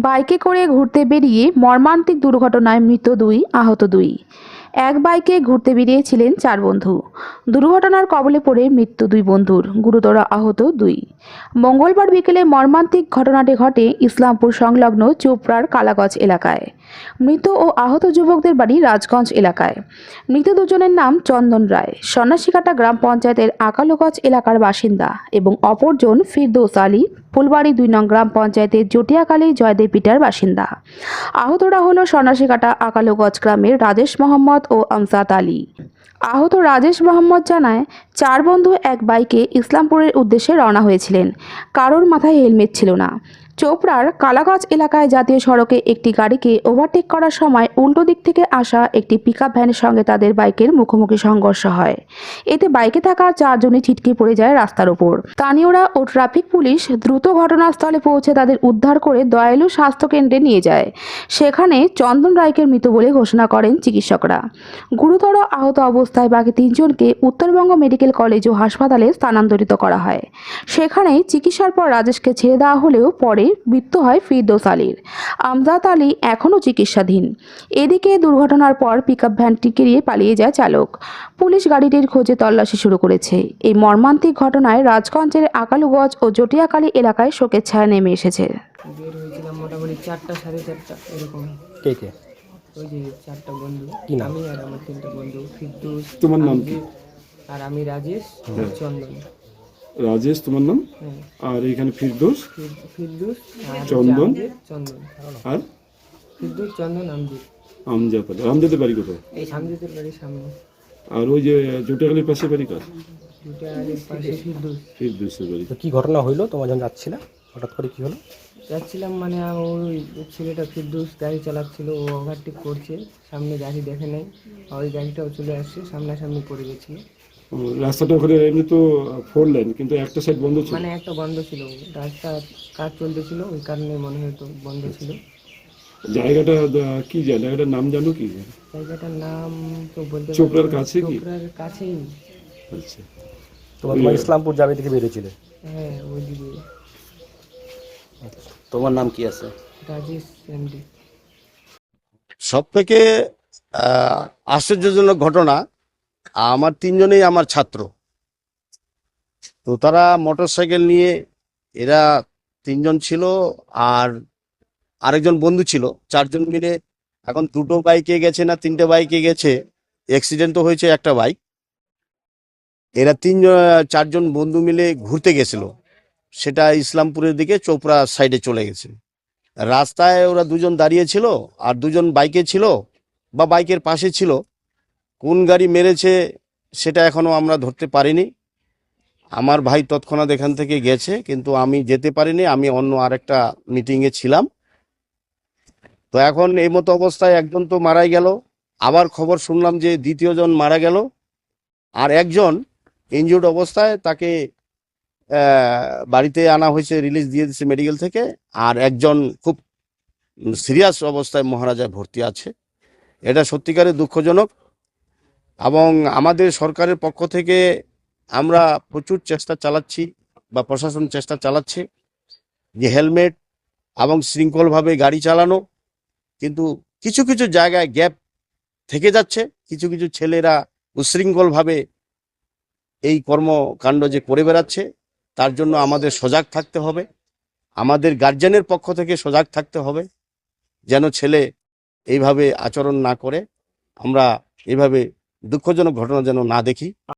বাইকে করে ঘুরতে বেরিয়ে মর্মান্তিক দুর্ঘটনায় মৃত দুই আহত দুই। এক বাইকে ঘুরতে বেরিয়েছিলেন চার বন্ধু। দুর্ঘটনার কবলে পড়ে মৃত্যু দুই বন্ধুর, গুরুতর আহত দুই। মঙ্গলবার বিকেলে মর্মান্তিক ঘটনাটি ঘটে ইসলামপুর সংলগ্ন চোপড়ার কালাগজ এলাকায়। মৃত ও আহত যুবকদের বাড়ি রাজগঞ্জ এলাকায়। মৃত দুজনের নাম চন্দন রায়। সন্ন্যাসীকাটা গ্রাম পঞ্চায়েতের আকালগঞ্জ এলাকার বাসিন্দা এবং অপরজন ফিরদৌস আলী, ফুলবাড়ি দুই নং গ্রাম পঞ্চায়েতের জটিয়াকালী জয়দেব পিটার বাসিন্দা। আহতরা হল সন্ন্যাসীকাটা আকালগঞ্জ গ্রামের রাজেশ মোহাম্মদ ও আমসাত আলী। আহত রাজেশ মোহাম্মদ জানায়, চার বন্ধু এক বাইকে ইসলামপুরের উদ্দেশ্যে রওনা হয়েছিলেন। কারোর মাথায় হেলমেট ছিল না। চোপড়ার কালাগাছ এলাকায় জাতীয় সড়কে একটি গাড়িকে ওভারটেক করার সময় উল্টো দিক থেকে আসা একটি পিকআপ ভ্যানের সঙ্গে তাদের বাইকের মুখোমুখি সংঘর্ষ হয়। এতে বাইকে থাকা চারজনই ছিটকে পড়ে যায় রাস্তার ওপর। স্থানীয়রা ও ট্রাফিক পুলিশ দ্রুত ঘটনাস্থলে পৌঁছে তাদের উদ্ধার করে দয়ালু স্বাস্থ্যকেন্দ্রে নিয়ে যায়। সেখানে চন্দন রায়কে মৃত বলে ঘোষণা করেন চিকিৎসকরা। গুরুতর আহত অবস্থায় বাকি তিনজনকে উত্তরবঙ্গ মেডিকেল কলেজ ও হাসপাতালে স্থানান্তরিত করা হয়। সেখানে চিকিৎসার পর রাজেশকে ছেড়ে দেওয়া হলেও পরে মৃত্যু হয় ফিরদৌস আলীর। আমজাদ আলী এখনও চিকিৎসাধীন। এদিকে দুর্ঘটনার পর পিকআপ ভ্যানটি কিরিয়ে পালিয়ে যায় চালক। পুলিশ গাড়িটির খোঁজে তল্লাশি শুরু করেছে। এই মর্মান্তিক ঘটনায় রাজগঞ্জের আকালুগঞ্জ ও জটিয়াকালী এলাকায় শোকের ছায়া নেমে এসেছে। বের হয়েছিলাম মোটামুটি চারটা সাড়ে চারটা এরকম। কে কে? ওই যে চারটা বন্ধু। আমি আর আমার তিনটা বন্ধু ফিরদৌস তোমার নাম কি? আর আমি রাজেশ চন্দন। রাজেশ তোমার নাম? হ্যাঁ আর এখানে ফিরদোস? ফির- চন্দন? চন্দন আর? ফিরদৌস চন্দন আমজিদ। আমজাদ আলী আমজাদের বাড়ি কোথায়? এই আমজিদের বাড়ির সামনে। আর ওই যে জোটাগালির পাশে বাড়ি কার? দুটা আলির পাশে ফিরদৌস। ফিরদোসের বাড়ি। তো কি ঘটনা হইল? তোমার যখন যাচ্ছিলে? হঠাৎ করে কি হলো? যাচ্ছিলাম মানে ওই ছেলেটা ফিরদৌস গাড়ি চালাচ্ছিল ও ওভারটেক করছে। সামনে গাড়ি দেখে নেই। ওই গাড়িটাও চলে আসছে সামনাসামনি পড়ে গেছিল রাস্তাটা ওখানে এমনি তো ফোর লাইন কিন্তু একটা সাইড বন্ধ ছিল। মানে একটা বন্ধ ছিল। রাস্তা কাজ চলতেছিল ওই কারণে মনে হয়তো বন্ধ ছিল। জায়গাটা আহ, কি জায়গা? জায়গাটার নাম জানো কি? জায়গাটার নাম তো বলতে পারব চোপড়ার না। কাছে কি? চোপড়ার কাছেই। আচ্ছা। তোমার তোমার ইসলামপুর যাবে থেকে বেরিয়েছিলে? হ্যাঁ ওইদিকে তোমার নাম কি আছে? রাজেশ এমডি। সব থেকে আহ, আশ্চর্যজনক ঘটনা আমার তিনজনেই আমার ছাত্র। তো তারা মোটরসাইকেল নিয়ে এরা তিনজন ছিল আর আরেকজন বন্ধু ছিল। চারজন মিলে এখন দুটো বাইকে গেছে না তিনটে বাইকে গেছে। অ্যাক্সিডেন্ট তো হয়েছে একটা বাইক এরা তিনজন চারজন বন্ধু মিলে ঘুরতে গেছিল। সেটা ইসলামপুরের দিকে চোপড়া সাইডে চলে গেছে। রাস্তায় ওরা দুজন দাঁড়িয়ে ছিল আর দুজন বাইকে ছিল বা বাইকের পাশে ছিল। কোন গাড়ি মেরেছে সেটা এখনও আমরা ধরতে পারিনি। আমার ভাই তৎক্ষণাৎ এখান থেকে গেছে, কিন্তু আমি যেতে পারিনি, আমি অন্য আরেকটা মিটিংয়ে ছিলাম। তো এখন এই মতো অবস্থায় একজন তো মারাই গেল, আবার খবর শুনলাম যে দ্বিতীয় জন মারা গেল, আর একজন ইনজুর্ড অবস্থায় তাকে বাড়িতে আনা হয়েছে, রিলিজ দিয়ে দিচ্ছে মেডিকেল থেকে, আর একজন খুব সিরিয়াস অবস্থায় মহারাজায় ভর্তি আছে। এটা সত্যিকারের দুঃখজনক। এবং আমাদের সরকারের পক্ষ থেকে আমরা প্রচুর চেষ্টা চালাচ্ছি বা প্রশাসন চেষ্টা চালাচ্ছে যে হেলমেট এবং শৃঙ্খলভাবে গাড়ি চালানো, কিন্তু কিছু কিছু জায়গায় গ্যাপ থেকে যাচ্ছে। কিছু কিছু ছেলেরা উশৃঙ্খলভাবে এই কর্মকাণ্ড যে করে বেড়াচ্ছে, তার জন্য আমাদের সজাগ থাকতে হবে। আমাদের গার্জেনের পক্ষ থেকে সজাগ থাকতে হবে যেন ছেলে এইভাবে আচরণ না করে। আমরা এইভাবে দুঃখজনক ঘটনা যেন না দেখি।